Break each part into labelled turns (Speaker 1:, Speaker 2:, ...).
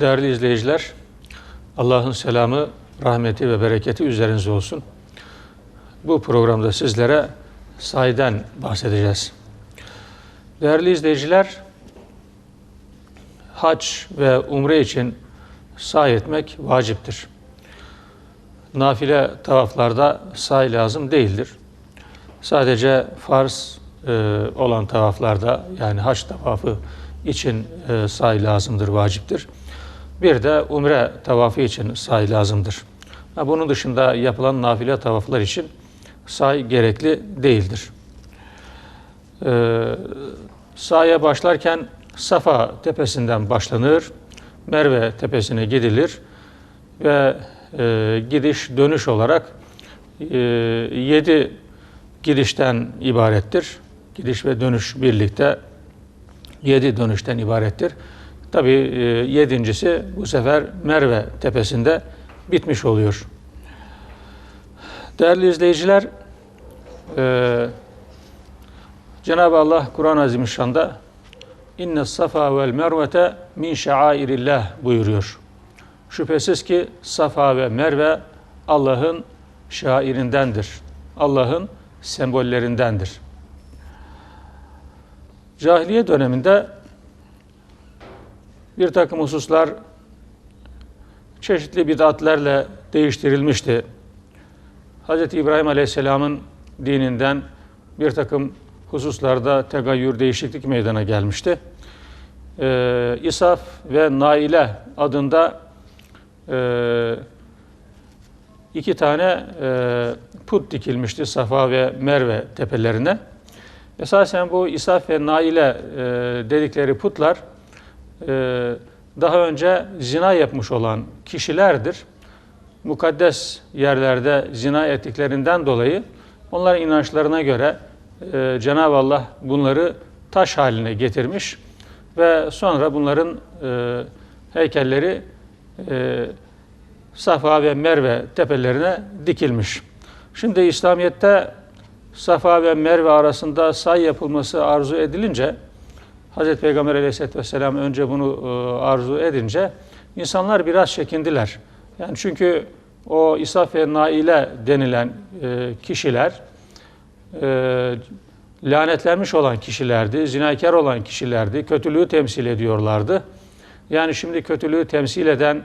Speaker 1: Değerli izleyiciler, Allah'ın selamı, rahmeti ve bereketi üzerinize olsun. Bu programda sizlere sahiden bahsedeceğiz. Değerli izleyiciler, hac ve umre için sahi etmek vaciptir. Nafile tavaflarda sahi lazım değildir. Sadece farz e, olan tavaflarda yani hac tavafı için e, lazımdır, vaciptir. Bir de umre tavafı için sahi lazımdır. Bunun dışında yapılan nafile tavaflar için sahi gerekli değildir. Ee, sahaya başlarken Safa tepesinden başlanır, Merve tepesine gidilir ve e, gidiş dönüş olarak e, yedi gidişten ibarettir. Gidiş ve dönüş birlikte yedi dönüşten ibarettir. Tabi yedincisi bu sefer Merve tepesinde bitmiş oluyor. Değerli izleyiciler, e, Cenab-ı Allah Kur'an-ı Azimüşşan'da inne safa vel mervete min şairillah buyuruyor. Şüphesiz ki Safa ve Merve Allah'ın şairindendir. Allah'ın sembollerindendir. Cahiliye döneminde bir takım hususlar çeşitli bid'atlerle değiştirilmişti. Hz. İbrahim Aleyhisselam'ın dininden bir takım hususlarda tegayyür, değişiklik meydana gelmişti. Ee, İsaf ve Naile adında e, iki tane e, put dikilmişti Safa ve Merve tepelerine. Esasen bu İsaf ve Naile e, dedikleri putlar daha önce zina yapmış olan kişilerdir. Mukaddes yerlerde zina ettiklerinden dolayı onların inançlarına göre e, Cenab-ı Allah bunları taş haline getirmiş ve sonra bunların e, heykelleri e, Safa ve Merve tepelerine dikilmiş. Şimdi İslamiyet'te Safa ve Merve arasında say yapılması arzu edilince Hz. Peygamber aleyhisselatü vesselam önce bunu e, arzu edince insanlar biraz çekindiler. Yani çünkü o İsaf ve Naile denilen e, kişiler e, lanetlenmiş olan kişilerdi, zinakar olan kişilerdi, kötülüğü temsil ediyorlardı. Yani şimdi kötülüğü temsil eden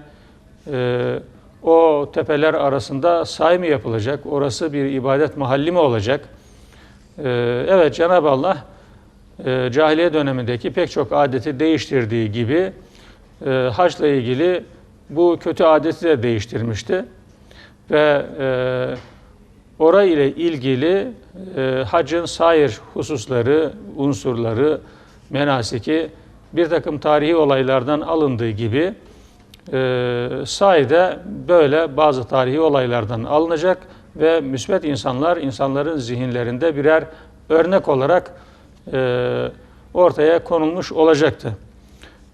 Speaker 1: o tepeler arasında say mı yapılacak? Orası bir ibadet mahalli mi olacak? Evet Cenab-ı Allah e, cahiliye dönemindeki pek çok adeti değiştirdiği gibi e, hacla ilgili bu kötü adeti de değiştirmişti. Ve e, orayı ile ilgili e, hacın sair hususları, unsurları, menasiki bir takım tarihi olaylardan alındığı gibi e, sayede böyle bazı tarihi olaylardan alınacak ve müsbet insanlar insanların zihinlerinde birer örnek olarak e, ortaya konulmuş olacaktı.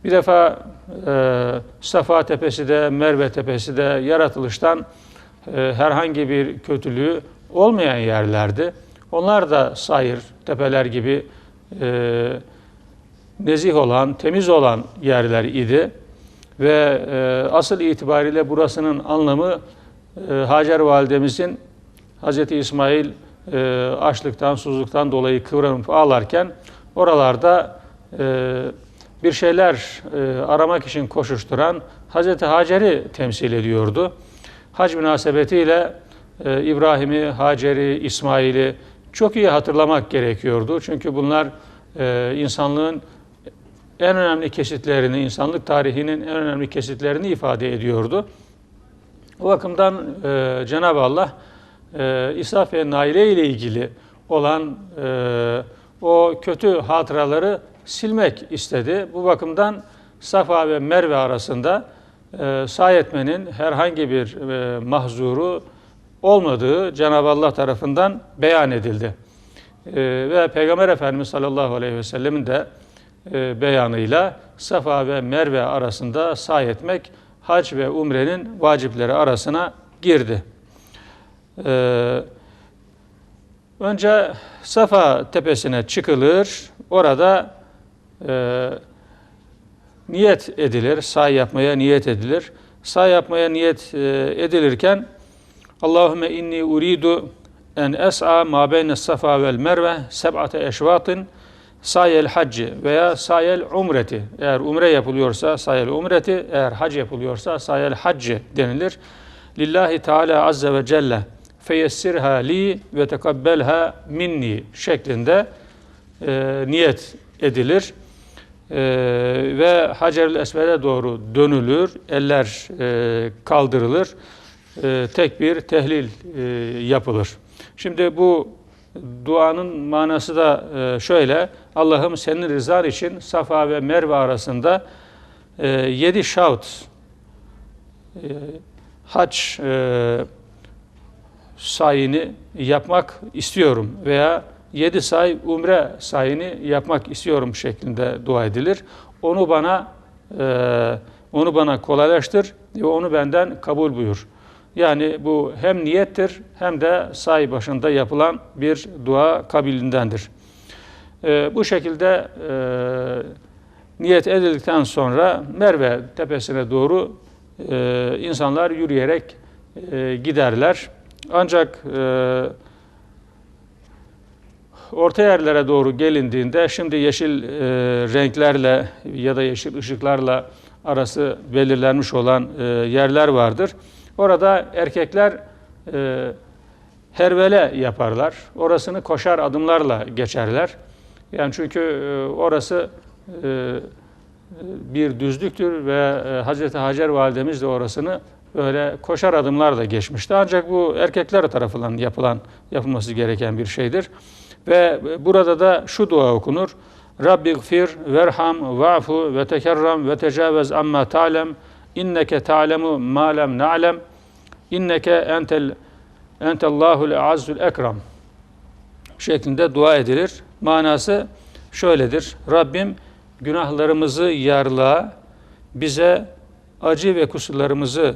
Speaker 1: Bir defa e, Safa Tepesi de Merve Tepesi de yaratılıştan e, herhangi bir kötülüğü olmayan yerlerdi. Onlar da sayır tepeler gibi e, nezih olan, temiz olan yerler idi. Ve e, asıl itibariyle burasının anlamı e, Hacer validemizin Hz. İsmail e, açlıktan, susuzluktan dolayı kıvranıp ağlarken oralarda e, bir şeyler e, aramak için koşuşturan Hz. Hacer'i temsil ediyordu. Hac münasebetiyle e, İbrahim'i, Hacer'i, İsmail'i çok iyi hatırlamak gerekiyordu. Çünkü bunlar e, insanlığın en önemli kesitlerini, insanlık tarihinin en önemli kesitlerini ifade ediyordu. O bakımdan e, Cenab-ı Allah e, İsraf ve Naile ile ilgili olan e, o kötü hatıraları silmek istedi. Bu bakımdan Safa ve Merve arasında e, say etmenin herhangi bir e, mahzuru olmadığı Cenab-ı Allah tarafından beyan edildi. E, ve Peygamber Efendimiz sallallahu aleyhi ve sellemin de e, beyanıyla Safa ve Merve arasında say etmek hac ve umrenin vacipleri arasına girdi. Ee, önce Safa tepesine çıkılır. Orada e, niyet edilir. Say yapmaya niyet edilir. Say yapmaya niyet e, edilirken Allahümme inni uridu en es'a ma beyne safa vel merve seb'ate eşvatin sayel hacci veya sayel umreti. Eğer umre yapılıyorsa sayel umreti, eğer hac yapılıyorsa sayel hacci denilir. Lillahi Teala azze ve celle feyessirha li ve tekabbelha minni şeklinde e, niyet edilir. E, ve Hacer-ül Esved'e doğru dönülür, eller e, kaldırılır, e, tek bir tehlil e, yapılır. Şimdi bu duanın manası da e, şöyle, Allah'ım senin rızan için Safa ve Merve arasında e, yedi şavt, e, hac e, sayını yapmak istiyorum veya yedi say umre sayını yapmak istiyorum şeklinde dua edilir. Onu bana e, onu bana kolaylaştır ve onu benden kabul buyur. Yani bu hem niyettir hem de say başında yapılan bir dua kabilindendir. E, bu şekilde e, niyet edildikten sonra Merve tepesine doğru e, insanlar yürüyerek e, giderler. Ancak e, orta yerlere doğru gelindiğinde şimdi yeşil e, renklerle ya da yeşil ışıklarla arası belirlenmiş olan e, yerler vardır. Orada erkekler e, hervele yaparlar. Orasını koşar adımlarla geçerler. Yani çünkü e, orası e, bir düzlüktür ve e, Hazreti Hacer validemiz de orasını böyle koşar adımlarla geçmişti. Ancak bu erkekler tarafından yapılan, yapılması gereken bir şeydir. Ve burada da şu dua okunur. Rabbi gfir verham va'fu ve tekerram ve tecavüz amma ta'lem inneke ta'lemu ma lem na'lem inneke entel entellahul azzul ekram şeklinde dua edilir. Manası şöyledir. Rabbim günahlarımızı yarlığa, bize acı ve kusurlarımızı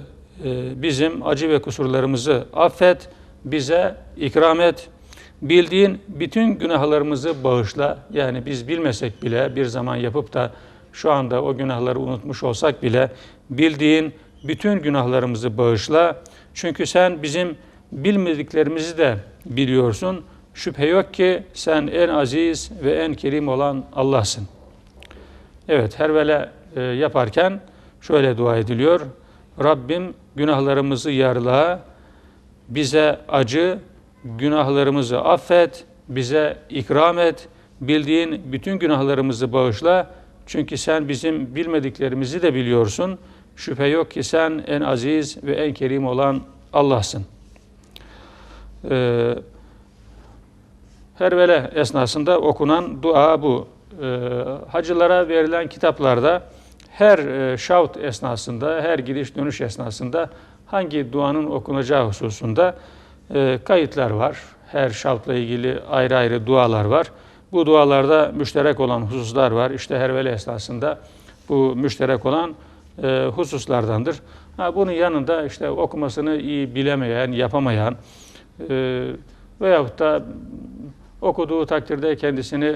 Speaker 1: bizim acı ve kusurlarımızı affet, bize ikram et. Bildiğin bütün günahlarımızı bağışla. Yani biz bilmesek bile bir zaman yapıp da şu anda o günahları unutmuş olsak bile bildiğin bütün günahlarımızı bağışla. Çünkü sen bizim bilmediklerimizi de biliyorsun. Şüphe yok ki sen en aziz ve en kerim olan Allah'sın. Evet, hervele e, yaparken şöyle dua ediliyor. Rabbim günahlarımızı yarla, bize acı, günahlarımızı affet, bize ikram et, bildiğin bütün günahlarımızı bağışla. Çünkü sen bizim bilmediklerimizi de biliyorsun. Şüphe yok ki sen en aziz ve en kerim olan Allah'sın. Ee, Hervele esnasında okunan dua bu. Ee, hacılara verilen kitaplarda her e, şavt esnasında, her gidiş dönüş esnasında hangi duanın okunacağı hususunda e, kayıtlar var. Her şavtla ilgili ayrı ayrı dualar var. Bu dualarda müşterek olan hususlar var. İşte hervele esnasında bu müşterek olan e, hususlardandır. Bunun yanında işte okumasını iyi bilemeyen, yapamayan veyahut da okuduğu takdirde kendisini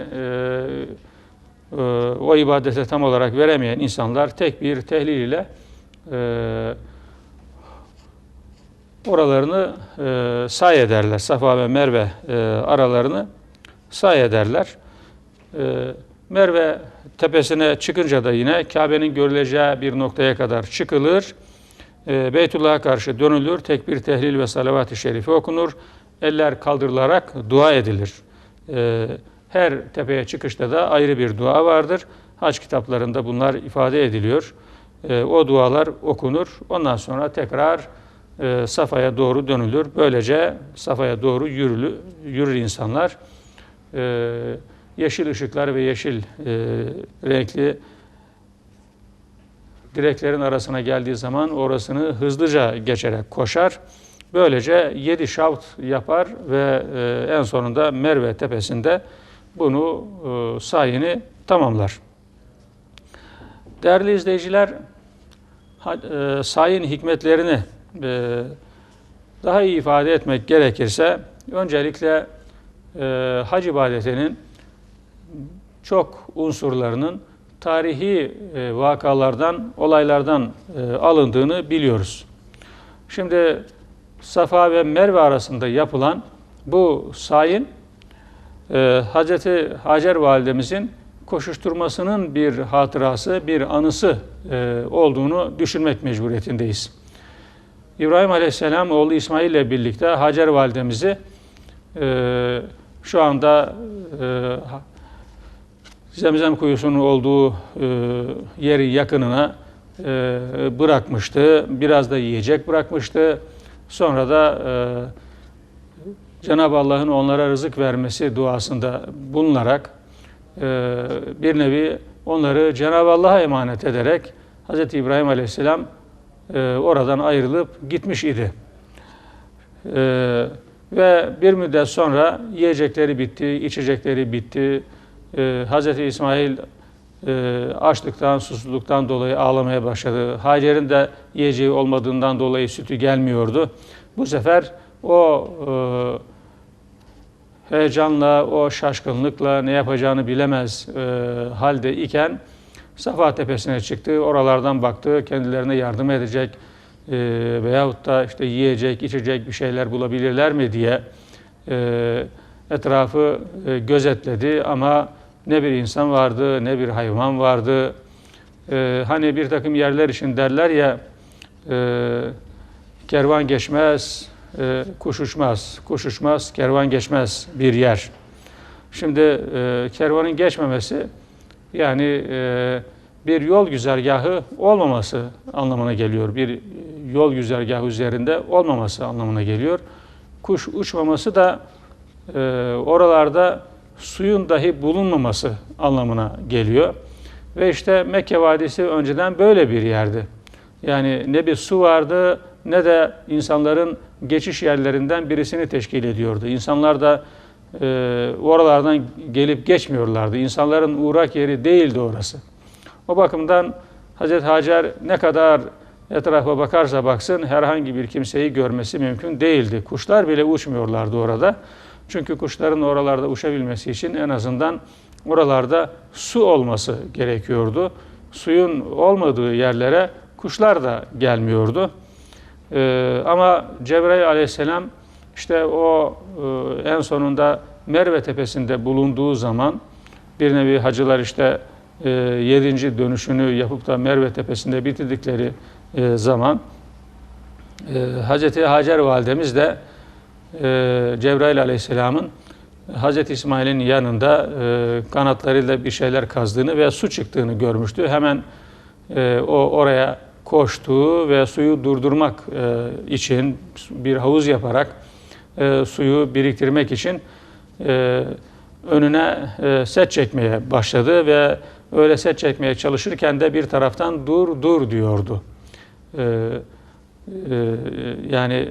Speaker 1: e, e, o ibadete tam olarak veremeyen insanlar tek bir tehlil ile e, oralarını e, say ederler. Safa ve Merve e, aralarını say ederler. E, Merve tepesine çıkınca da yine Kabe'nin görüleceği bir noktaya kadar çıkılır. E, Beytullah'a karşı dönülür. Tek bir tehlil ve salavat-ı şerife okunur. Eller kaldırılarak dua edilir. E, her tepeye çıkışta da ayrı bir dua vardır. Hac kitaplarında bunlar ifade ediliyor. E, o dualar okunur. Ondan sonra tekrar e, Safa'ya doğru dönülür. Böylece Safa'ya doğru yürülü, yürür insanlar. E, yeşil ışıklar ve yeşil e, renkli direklerin arasına geldiği zaman orasını hızlıca geçerek koşar. Böylece yedi şavt yapar ve e, en sonunda Merve tepesinde bunu e, sayını tamamlar. Değerli izleyiciler, e, sayın hikmetlerini e, daha iyi ifade etmek gerekirse öncelikle e, hac ibadetinin çok unsurlarının tarihi e, vakalardan, olaylardan e, alındığını biliyoruz. Şimdi Safa ve Merve arasında yapılan bu sayin e, Hazreti Hacer validemizin koşuşturmasının bir hatırası, bir anısı e, olduğunu düşünmek mecburiyetindeyiz. İbrahim Aleyhisselam oğlu İsmail ile birlikte Hacer validemizi e, şu anda e, Zemzem kuyusunun olduğu e, yeri yakınına bırakmıştı. Biraz da yiyecek bırakmıştı. Sonra da e, Cenab-ı Allah'ın onlara rızık vermesi duasında bulunarak e, bir nevi onları Cenab-ı Allah'a emanet ederek Hz. İbrahim Aleyhisselam e, oradan ayrılıp gitmiş idi. E, ve bir müddet sonra yiyecekleri bitti, içecekleri bitti. Hz. İsmail açlıktan, susuzluktan dolayı ağlamaya başladı. Hacer'in de yiyeceği olmadığından dolayı sütü gelmiyordu. Bu sefer o e, heyecanla, o şaşkınlıkla ne yapacağını bilemez e, halde iken Safa Tepesi'ne çıktı. Oralardan baktı, kendilerine yardım edecek e, veyahut da işte yiyecek, içecek bir şeyler bulabilirler mi diye e, etrafı e, gözetledi ama ne bir insan vardı, ne bir hayvan vardı. E, hani bir takım yerler için derler ya, kervan geçmez, e, kuş uçmaz, kervan geçmez bir yer. Şimdi e, kervanın geçmemesi yani e, bir yol güzergahı olmaması anlamına geliyor. Bir yol güzergahı üzerinde olmaması anlamına geliyor. Kuş uçmaması da e, oralarda suyun dahi bulunmaması anlamına geliyor. Ve işte Mekke Vadisi önceden böyle bir yerdi. Yani ne bir su vardı ne de insanların geçiş yerlerinden birisini teşkil ediyordu. İnsanlar da e, oralardan gelip geçmiyorlardı. İnsanların uğrak yeri değildi orası. O bakımdan Hazreti Hacer ne kadar etrafa bakarsa baksın herhangi bir kimseyi görmesi mümkün değildi. Kuşlar bile uçmuyorlardı orada. Çünkü kuşların oralarda uçabilmesi için en azından oralarda su olması gerekiyordu. Suyun olmadığı yerlere kuşlar da gelmiyordu. Ee, ama Cebrail aleyhisselam işte o e, en sonunda Merve tepesinde bulunduğu zaman bir nevi hacılar işte e, yedinci dönüşünü yapıp da Merve tepesinde bitirdikleri e, zaman e, Hazreti Hacer validemiz de e, Cebrail aleyhisselamın Hazreti İsmail'in yanında e, kanatlarıyla bir şeyler kazdığını ve su çıktığını görmüştü. Hemen e, o oraya koştu ve suyu durdurmak e, için bir havuz yaparak e, suyu biriktirmek için e, önüne e, set çekmeye başladı ve öyle set çekmeye çalışırken de bir taraftan dur dur diyordu. E, e, yani e,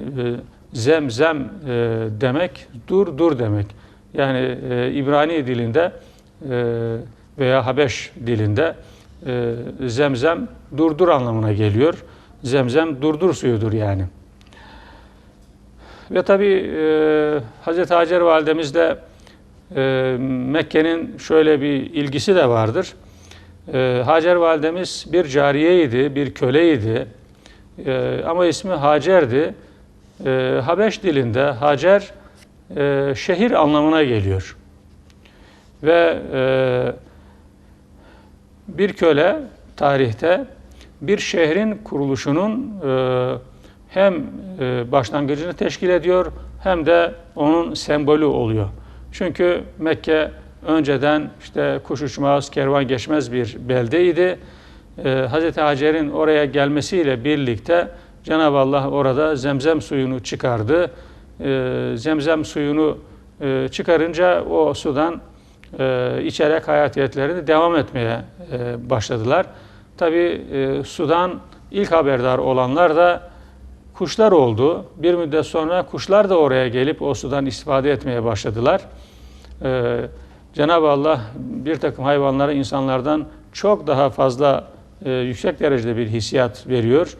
Speaker 1: zemzem e, demek dur dur demek. Yani e, İbrani dilinde e, veya Habeş dilinde e, zemzem durdur anlamına geliyor. Zemzem durdur suyudur yani. Ve tabi e, Hazreti Hacer validemiz de e, Mekke'nin şöyle bir ilgisi de vardır. E, Hacer validemiz bir cariyeydi, bir köleydi. E, ama ismi Hacer'di. E, Habeş dilinde Hacer e, şehir anlamına geliyor. Ve e, bir köle tarihte bir şehrin kuruluşunun e, hem e, başlangıcını teşkil ediyor hem de onun sembolü oluyor. Çünkü Mekke önceden işte kuş uçmaz, kervan geçmez bir beldeydi. E, Hz. Hacer'in oraya gelmesiyle birlikte Cenab-ı Allah orada zemzem suyunu çıkardı. E, zemzem suyunu çıkarınca o sudan e, içerek hayatiyetlerini devam etmeye e, başladılar. Tabi e, sudan ilk haberdar olanlar da kuşlar oldu. Bir müddet sonra kuşlar da oraya gelip o sudan istifade etmeye başladılar. E, Cenab-ı Allah bir takım hayvanlara insanlardan çok daha fazla e, yüksek derecede bir hissiyat veriyor.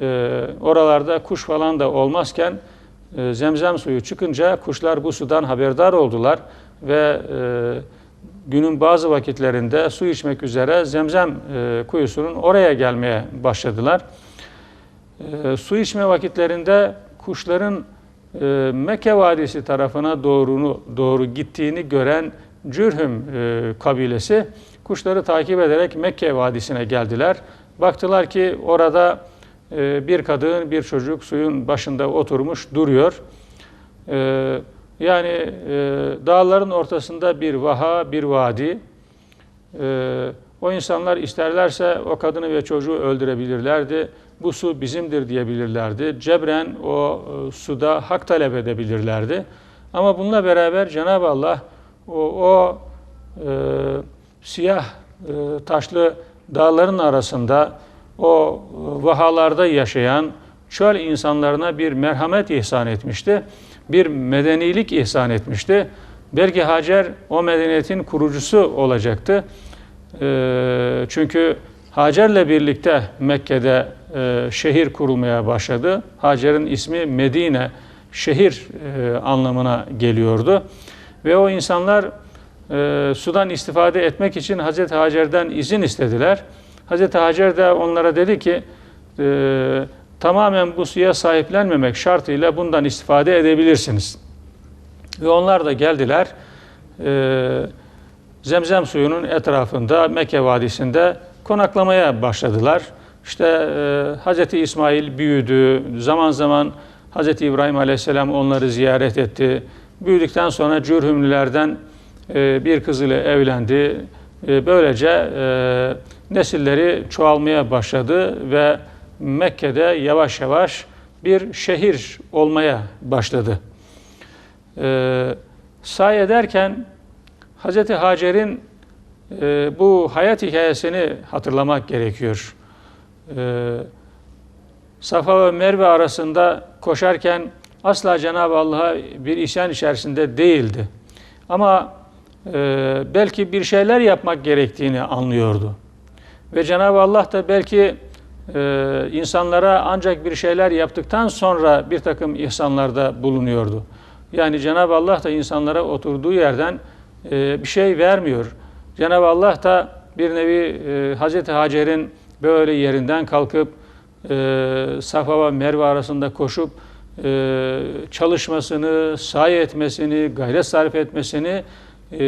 Speaker 1: E, oralarda kuş falan da olmazken e, zemzem suyu çıkınca kuşlar bu sudan haberdar oldular ve e, günün bazı vakitlerinde su içmek üzere Zemzem e, kuyusunun oraya gelmeye başladılar. E, su içme vakitlerinde kuşların e, Mekke Vadisi tarafına doğru, doğru gittiğini gören Cürhüm e, kabilesi kuşları takip ederek Mekke Vadisi'ne geldiler. Baktılar ki orada e, bir kadın, bir çocuk suyun başında oturmuş duruyor. E, yani e, dağların ortasında bir vaha, bir vadi. E, o insanlar isterlerse o kadını ve çocuğu öldürebilirlerdi. Bu su bizimdir diyebilirlerdi. Cebren o e, suda hak talep edebilirlerdi. Ama bununla beraber Cenab-ı Allah o, o e, siyah e, taşlı dağların arasında o e, vahalarda yaşayan çöl insanlarına bir merhamet ihsan etmişti. Bir medenilik ihsan etmişti. Belki Hacer o medeniyetin kurucusu olacaktı. E, çünkü Hacer'le birlikte Mekke'de e, şehir kurulmaya başladı. Hacer'in ismi Medine, şehir e, anlamına geliyordu. Ve o insanlar e, sudan istifade etmek için Hazreti Hacer'den izin istediler. Hazreti Hacer de onlara dedi ki tamamen bu suya sahiplenmemek şartıyla bundan istifade edebilirsiniz. Ve onlar da geldiler. E, Zemzem suyunun etrafında Mekke Vadisi'nde konaklamaya başladılar. İşte e, Hz. İsmail büyüdü. Zaman zaman Hz. İbrahim Aleyhisselam onları ziyaret etti. Büyüdükten sonra Cürhümlülerden e, bir kız ile evlendi. E, böylece e, nesilleri çoğalmaya başladı ve Mekke'de yavaş yavaş bir şehir olmaya başladı. E, say ederken Hz. Hacer'in e, bu hayat hikayesini hatırlamak gerekiyor. E, Safa ve Merve arasında koşarken asla Cenab-ı Allah'a bir isyan içerisinde değildi. Ama e, belki bir şeyler yapmak gerektiğini anlıyordu. Ve Cenab-ı Allah da belki e, insanlara ancak bir şeyler yaptıktan sonra bir takım ihsanlarda bulunuyordu. Yani Cenab-ı Allah da insanlara oturduğu yerden e, bir şey vermiyor. Cenab-ı Allah da bir nevi e, Hazreti Hacer'in böyle yerinden kalkıp e, Safa ve Merve arasında koşup e, çalışmasını, sahi etmesini, gayret sarf etmesini e,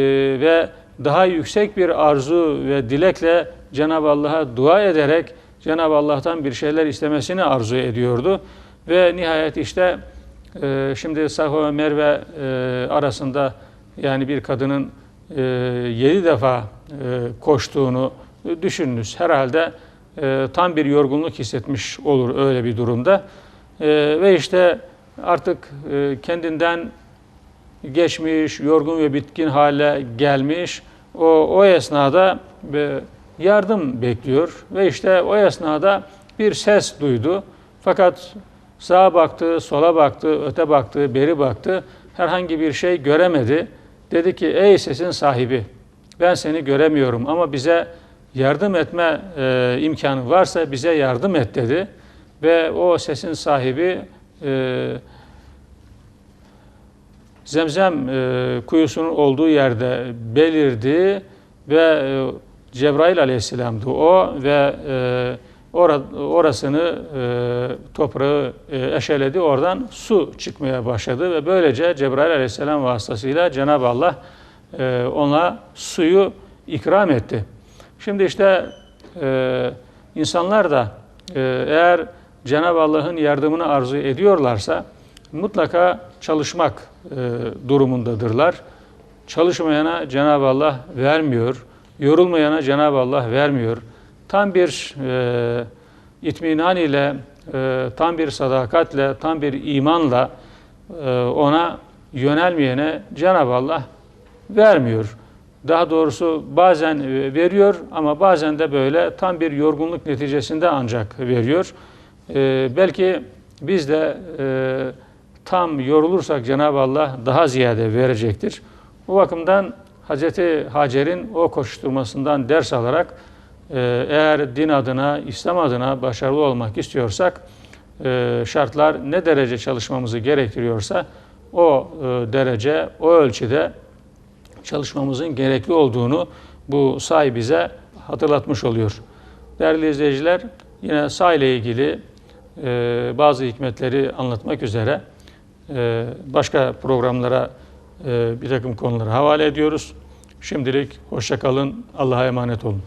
Speaker 1: ve daha yüksek bir arzu ve dilekle Cenab-ı Allah'a dua ederek Cenab-ı Allah'tan bir şeyler istemesini arzu ediyordu. Ve nihayet işte e, şimdi Safa ve Merve e, arasında yani bir kadının e, yedi defa koştuğunu düşününüz. Herhalde tam bir yorgunluk hissetmiş olur öyle bir durumda. Ve işte artık kendinden geçmiş, yorgun ve bitkin hale gelmiş. O, o esnada e, yardım bekliyor ve işte o esnada bir ses duydu. Fakat sağa baktı, sola baktı, öte baktı, beri baktı. Herhangi bir şey göremedi. Dedi ki ey sesin sahibi ben seni göremiyorum ama bize yardım etme e, imkanı varsa bize yardım et dedi. Ve o sesin sahibi e, Zemzem e, kuyusunun olduğu yerde belirdi ve e, Cebrail aleyhisselamdı o ve e, orasını e, toprağı e, eşeledi oradan su çıkmaya başladı ve böylece Cebrail aleyhisselam vasıtasıyla Cenab-ı Allah e, ona suyu ikram etti. Şimdi işte e, insanlar da e, eğer Cenab-ı Allah'ın yardımını arzu ediyorlarsa mutlaka çalışmak e, durumundadırlar. Çalışmayana Cenab-ı Allah vermiyor. Yorulmayana Cenab-ı Allah vermiyor. Tam bir e, itminan ile, e, tam bir sadakatle, tam bir imanla e, ona yönelmeyene Cenab-ı Allah vermiyor. Daha doğrusu bazen e, veriyor ama bazen de böyle tam bir yorgunluk neticesinde ancak veriyor. E, belki biz de e, tam yorulursak Cenab-ı Allah daha ziyade verecektir. Bu bakımdan Hz. Hacer'in o koşturmasından ders alarak e, eğer din adına, İslam adına başarılı olmak istiyorsak e, şartlar ne derece çalışmamızı gerektiriyorsa o e, derece, o ölçüde çalışmamızın gerekli olduğunu bu say bize hatırlatmış oluyor. Değerli izleyiciler, yine say ile ilgili bazı hikmetleri anlatmak üzere başka programlara bir takım konuları havale ediyoruz. Şimdilik hoşça kalın, Allah'a emanet olun.